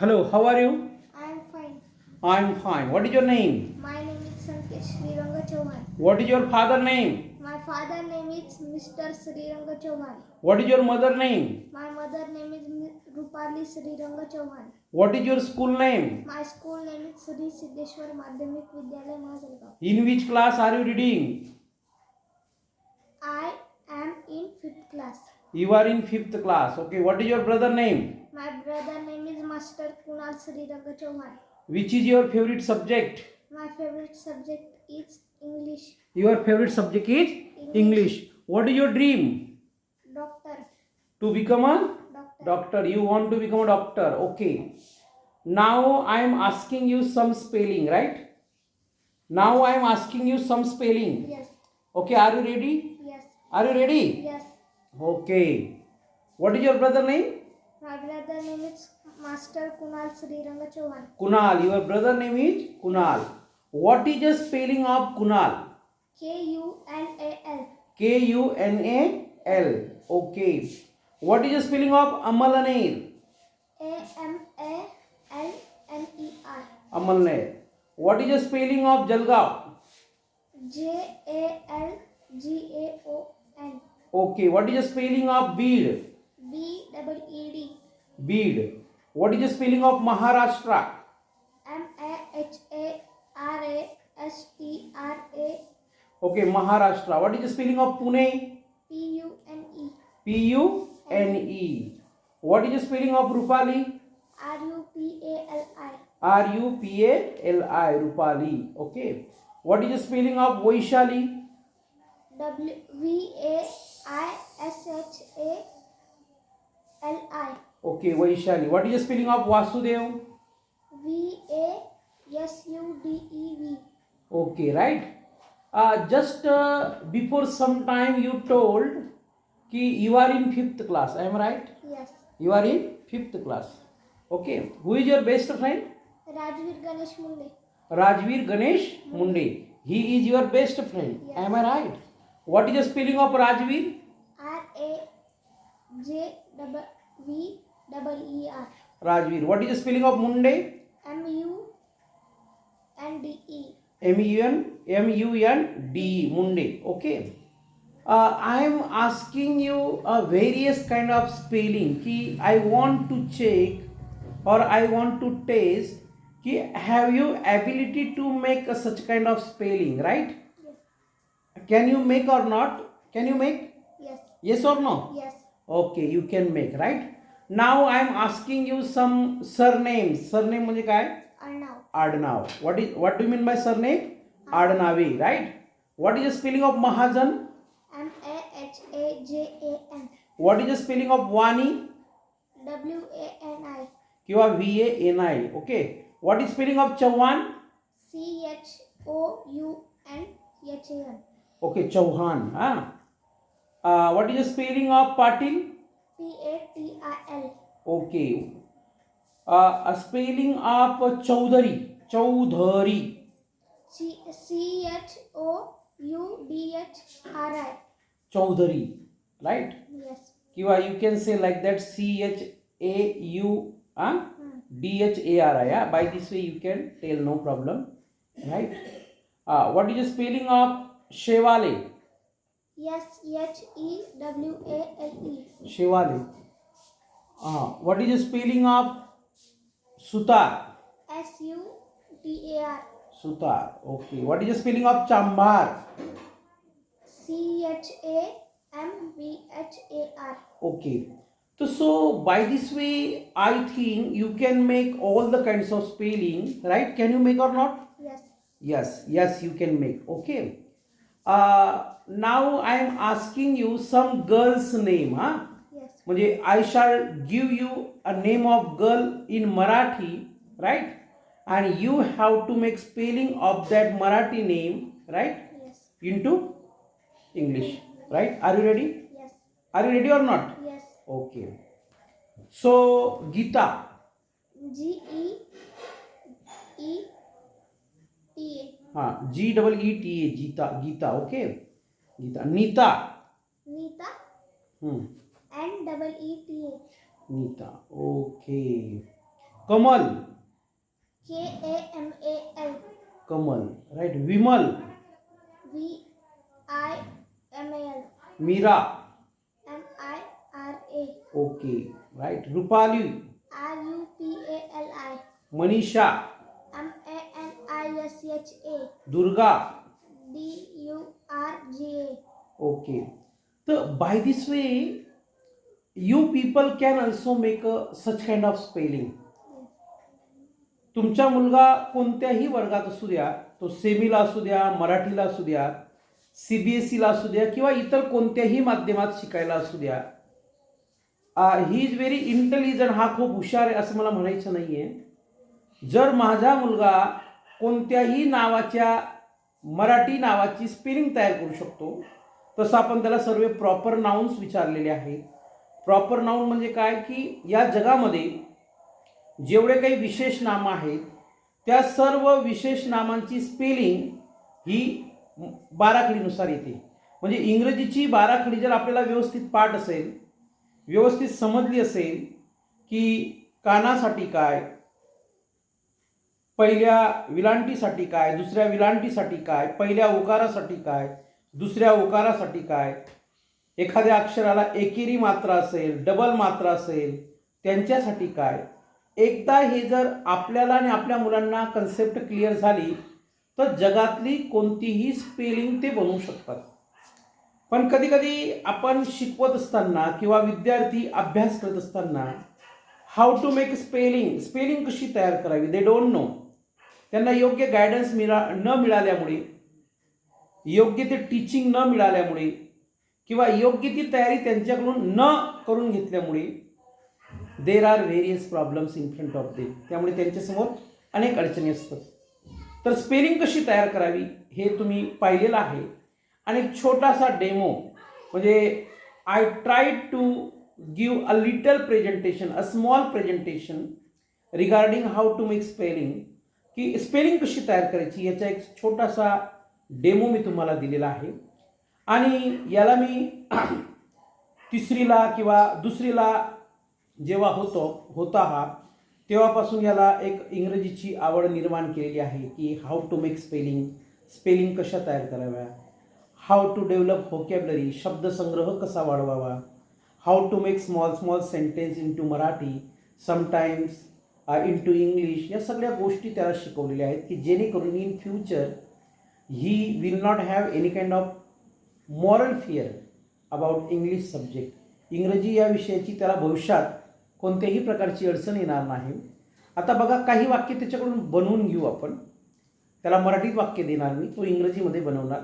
Hello, how are you? I am fine. I am fine. What is your name? My name is Sanket Sriranga Chauhan. What is your father name? My father name is Mr. Sriranga Chauhan. What is your mother name? My mother name is Rupali Sriranga Chauhan. What is your school name? My school name is Sri Siddeshwar Madhyamik Vidyalaya Mahasalgaon. In which class are you reading? I am in 5th class. You are in 5th class. Okay, what is your brother name? My brother name is Master Kunal Sridhar Chauhan. Which is your favorite subject? My favorite subject is English. Your favorite subject is English. What is your dream? Doctor. To become a Doctor. doctor. You want to become a doctor. Okay. Now I am asking you some spelling, right? Now I am asking you some spelling. Yes. Okay, are you ready? Yes. Are you ready? Yes. Okay. What is your brother name? My brother name is Master Kunal Sri Ranga Chauhan. Kunal, your brother name is Kunal. What is the spelling of Kunal? K U N A L. K U N A L. Okay. What is the spelling of Amalaneer? A M A L N E R. Amalneer. What is the spelling of Jalgaon? J A L G A O N. Okay. What is the spelling of Bid? B Bead. What is the spelling of Maharashtra? M A H A R A S T R A. Okay, Maharashtra. What is the spelling of Pune? P U N E. P U N E. What is the spelling of Rupali? R U P A L I. R U P A L I. Rupali. Okay. What is the spelling of Vaishali? Okay, Vaishali. What is the spelling of Vasudev? V A S U D E V. Okay, right? Uh, just uh, before some time you told ki you are in fifth class. I am right? Yes. You are in fifth class. Okay. Who is your best friend? Rajvir Ganesh Munde. Rajvir Ganesh Munde. He is your best friend. Yes. Am I right? What is the spelling of Rajvir? R A J W V double E R. Rajveer. What is the spelling of Monday? M U N D E. M U N M U N D E. Monday. Okay. Uh, I am asking you a various kind of spelling. Ki I want to check or I want to taste. Ki have you ability to make a such kind of spelling, right? Yes. Can you make or not? Can you make? Yes. Yes or no? Yes. Okay, you can make, right? Now I am asking you some surname surname म्हणजे काय आडनाव what is what do mean by surname आडनावे right what is the spelling of Mahajan M A A A H J N what is the spelling of Wani W A N I किंवा V A N I okay what is spelling of Chavan C H O U N H A N okay Chavan हा what is the spelling of Patil P A T I L okay spelling of Chaudhari Chaudhari C C H O U D H R I Chaudhari right किंवा you can say like that C H A U ah D H A R I by this way you can tell no problem right what is a spelling of Shewale S H E W A L E. Shivali. Uh, what is the spelling of Sutar? S U T A R. Sutar. Okay. What is the spelling of Chambar? C H A M B H A R. Okay. So, so by this way, I think you can make all the kinds of spelling, right? Can you make or not? Yes. Yes. Yes, you can make. Okay. uh, now i am asking you some girl's name huh Yes. म्हणजे I shall give you a name of girl in Marathi right and you have to make spelling of that Marathi name right Yes. Into English right are you ready Yes. Are you ready or not Yes. Okay so Geeta G E हाँ जी double E T A जीता Geeta okay Geeta Neeta Neeta N double E T A Neeta okay Kamal K A M A L Kamal right Vimal V I M L Meera M I R A okay right Rupali R U P A L I Manisha Durga D U R G A okay तर by this way you people can also make a such kind of spelling तुमचा मुलगा कोणत्याही वर्गात असू द्या तो सेमीला असू द्या मराठीला असू द्या सी बी एस सीला असू द्या किंवा इतर कोणत्याही माध्यमात शिकायला असू द्या ही इज व्हेरी इंटेलिजंट हा खूप हुशार आहे असं मला म्हणायचं नाही आहे जर माझा मुलगा कोणत्याही नावाच्या मराठी नावाची स्पेलिंग तयार करू शकतो तसं आपण त्याला सर्व प्रॉपर नाऊन्स विचारलेले आहे प्रॉपर नाऊन म्हणजे काय की या जगामध्ये जेवढे काही विशेष नामं आहेत त्या सर्व विशेष नामांची स्पेलिंग ही बाराखडीनुसार येते म्हणजे इंग्रजीची बाराखडी जर आपल्याला व्यवस्थित पाठ असेल व्यवस्थित समजली असेल की कानासाठी काय पहिल्या विलांटीसाठी काय दुसऱ्या विलांटीसाठी काय पहिल्या ओकारासाठी काय दुसऱ्या ओकारासाठी काय एखाद्या अक्षराला एकेरी मात्रा असेल डबल मात्रा असेल त्यांच्यासाठी काय एकदा हे जर आपल्याला आणि आपल्या मुलांना कन्सेप्ट क्लिअर झाली तर जगातली कोणतीही स्पेलिंग ते बनवू शकतात पण कधीकधी आपण शिकवत असताना किंवा विद्यार्थी अभ्यास करत असताना how to make spelling spelling कशी तयार करावी दे डोंट नो त्यांना योग्य गायडन्स मिळा न मिळाल्यामुळे योग्य ते टीचिंग न मिळाल्यामुळे किंवा योग्य ती तयारी त्यांच्याकडून न करून घेतल्यामुळे there are various problems in front of them त्यामुळे त्यांच्यासमोर अनेक अडचणी असतात तर स्पेलिंग कशी तयार करावी हे तुम्ही पाहिलेलं आहे आणि एक छोटासा डेमो म्हणजे I try to give a little presentation a small presentation regarding how to make spelling की स्पेलिंग कशी तयार करायची याचा एक छोटासा डेमो मी तुम्हाला दिलेला आहे आणि याला मी तिसरीला किंवा दुसरीला जेव्हा होतो होता हा तेव्हापासून याला एक इंग्रजीची आवड निर्माण केलेली आहे की how to make spelling spelling कशा तयार कराव्या हाऊ टू डेव्हलप होकॅबलरी शब्दसंग्रह कसा वाढवावा how to make small small sentence into Marathi sometimes into English या सगळ्या गोष्टी त्याला शिकवलेल्या आहेत की जेणेकरून in future he will not have any kind of moral fear about English subject इंग्रजी या विषयाची त्याला भविष्यात कोणत्याही प्रकारची अडचण येणार नाही आता बघा काही वाक्य त्याच्याकडून बनवून घेऊ आपण त्याला मराठीत वाक्य देणार मी तो इंग्रजीमध्ये बनवणार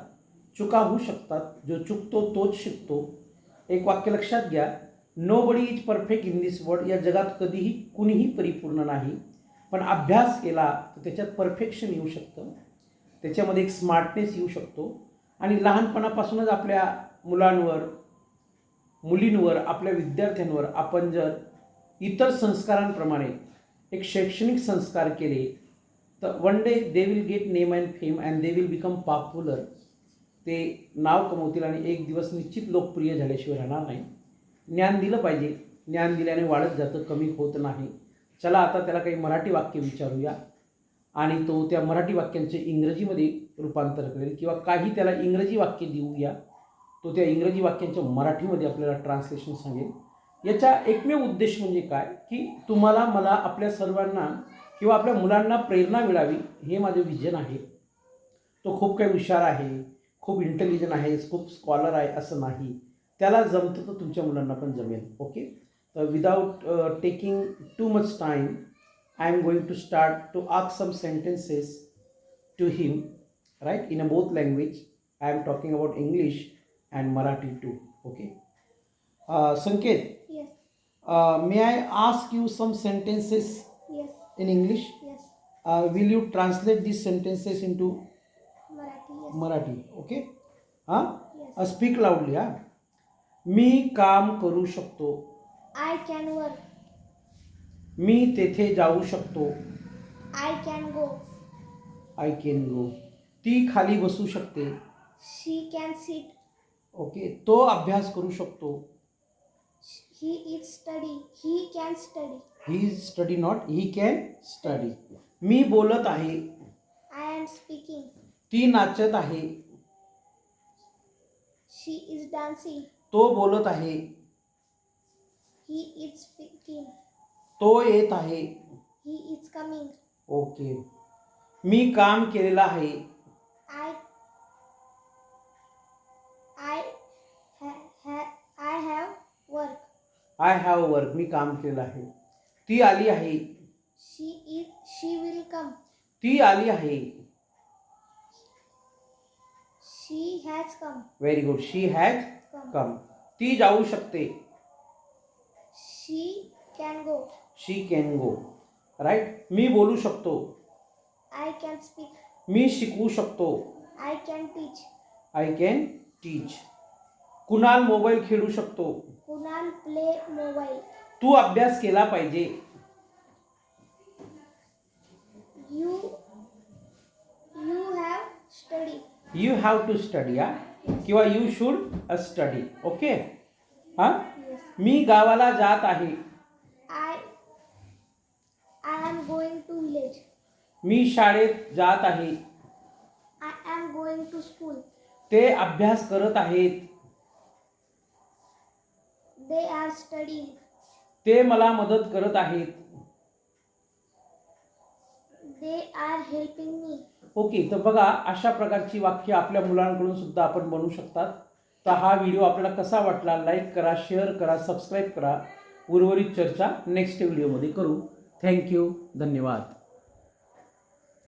चुका होऊ शकतात जो चुकतो तोच शिकतो एक वाक्य लक्षात घ्या nobody is perfect in this world या जगात कधीही कुणीही परिपूर्ण नाही पण अभ्यास केला तर त्याच्यात परफेक्शन येऊ शकतं त्याच्यामध्ये एक स्मार्टनेस येऊ शकतो आणि लहानपणापासूनच आपल्या मुलांवर मुलींवर आपल्या विद्यार्थ्यांवर आपण जर इतर संस्कारांप्रमाणे एक शैक्षणिक संस्कार केले तर one day they will get name and fame and they will become popular ते नाव कमवतील आणि एक दिवस निश्चित लोकप्रिय झाल्याशिवाय राहणार नाही ज्ञान दिलं पाहिजे ज्ञान दिल्याने वाढत जातं कमी होत नाही चला आता त्याला काही मराठी वाक्य विचारूया आणि तो त्या मराठी वाक्यांचे इंग्रजीमध्ये रूपांतर करेल किंवा काही त्याला इंग्रजी वाक्य देऊया तो त्या इंग्रजी वाक्यांच्या मराठीमध्ये आपल्याला ट्रान्सलेशन सांगेल याचा एकमेव उद्देश म्हणजे काय की तुम्हाला मला आपल्या सर्वांना किंवा आपल्या मुलांना प्रेरणा मिळावी हे माझं विजन आहे तो खूप काही हुशार आहे खूप इंटेलिजंट आहे खूप स्कॉलर आहे असं नाही त्याला जमतं तर तुमच्या मुलांना पण जमेल ओके तर without taking too much time I am going to start to ask some sentences to him right in a both language I am talking about English and Marathi too okay Sanket may I ask you some sentences in English will you translate this sentences into Marathi okay हां speak loudly हां मी काम करू शकतो I can work मी तेथे जाऊ शकतो I can go I can go ती खाली बसू शकते शी कॅन सीट ओके तो अभ्यास करू शकतो he is study he can study he is study not he can study मी बोलत आहे आय एम स्पीकिंग ती नाचत आहे शी इज डान्सिंग तो बोलत आहे ही इज स्पीकिंग तो येत आहे ही इज कमिंग ओके मी काम केलेलं आहे I I I have work I have work मी काम केलेलं आहे ती आली आहे she is she will come ती आली आहे she has come very good she has come ती जाऊ शकते she can go she can go right मी बोलू शकतो आय कॅन स्पीक मी शिकवू शकतो I can teach I can teach Kunal mobile खेळू शकतो कुणाल प्ले मोबाईल तू अभ्यास केला पाहिजे you you have study you have to study या किंवा यू शूड स्टडी ओके हां मी गावाला जात आहे I I am going to village मी शाळेत जात आहे I am going to school ते अभ्यास करत आहेत दे आर स्टडींग ते मला मदत करत आहेत they are helping me okay तर बघा अशा प्रकारची वाक्य आपल्या मुलांकडून सुद्धा आपण बनवू शकतात तर हा व्हिडिओ आपल्याला कसा वाटला लाईक करा शेअर करा सबस्क्राईब करा उर्वरित चर्चा नेक्स्ट व्हिडिओमध्ये करू थँक्यू धन्यवाद